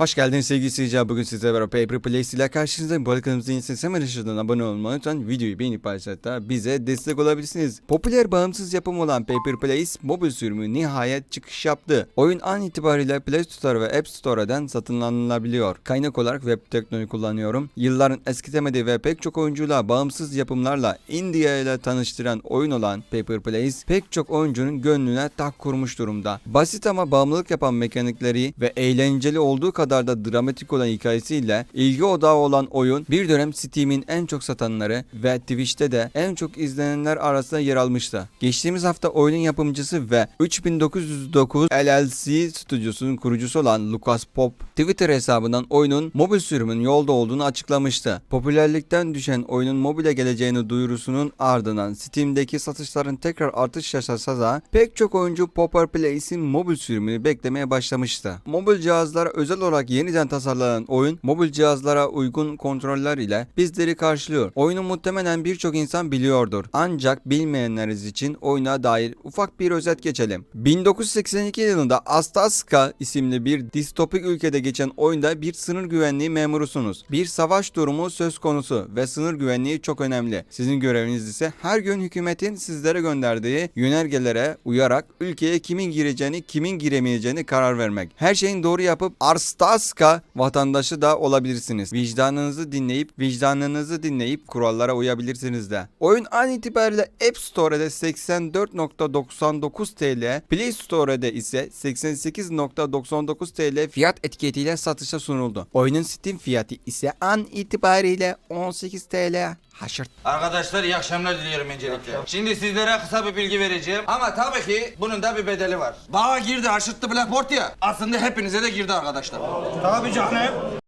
Hoş geldiniz sevgili seyirciler. Bugün sizlerle beraber Paper Place ile karşınızdayım. Bu arada kanalımıza yeni hemen abone olmayı lütfen videoyu beğenip paylaşarak bize destek olabilirsiniz. Popüler bağımsız yapım olan Paper Place mobil sürümü nihayet çıkış yaptı. Oyun an itibariyle Play Store ve App Store'dan satın alınabiliyor. Kaynak olarak web teknoloji kullanıyorum. Yılların eskitemediği ve pek çok oyuncuyla bağımsız yapımlarla India ile tanıştıran oyun olan Paper Place pek çok oyuncunun gönlüne tak kurmuş durumda. Basit ama bağımlılık yapan mekanikleri ve eğlenceli olduğu kadar da dramatik olan hikayesiyle ilgi odağı olan oyun bir dönem Steam'in en çok satanları ve Twitch'te de en çok izlenenler arasında yer almıştı. Geçtiğimiz hafta oyunun yapımcısı ve 3909 LLC stüdyosunun kurucusu olan Lucas Pop Twitter hesabından oyunun mobil sürümün yolda olduğunu açıklamıştı. Popülerlikten düşen oyunun mobile geleceğini duyurusunun ardından Steam'deki satışların tekrar artış yaşasa da pek çok oyuncu Popper Place'in mobil sürümünü beklemeye başlamıştı. Mobil cihazlara özel olarak yeniden tasarlanan oyun mobil cihazlara uygun kontroller ile bizleri karşılıyor. Oyunu muhtemelen birçok insan biliyordur. Ancak bilmeyenleriniz için oyuna dair ufak bir özet geçelim. 1982 yılında Astaska isimli bir distopik ülkede geçen oyunda bir sınır güvenliği memurusunuz. Bir savaş durumu söz konusu ve sınır güvenliği çok önemli. Sizin göreviniz ise her gün hükümetin sizlere gönderdiği yönergelere uyarak ülkeye kimin gireceğini, kimin giremeyeceğini karar vermek. Her şeyin doğru yapıp Arstaska vatandaşı da olabilirsiniz. Vicdanınızı dinleyip vicdanınızı dinleyip kurallara uyabilirsiniz de. Oyun an itibariyle App Store'da 84.99 TL, Play Store'da ise 88.99 TL fiyat etiketiyle satışa sunuldu. Oyunun Steam fiyatı ise an itibariyle 18 TL. Haşırt. Arkadaşlar iyi akşamlar diliyorum öncelikle. Şimdi sizlere kısa bir bilgi vereceğim. Ama tabii ki bunun da bir bedeli var. Bana girdi aşırttı Blackboard ya. Aslında hepinize de girdi arkadaşlar. Tabii canım.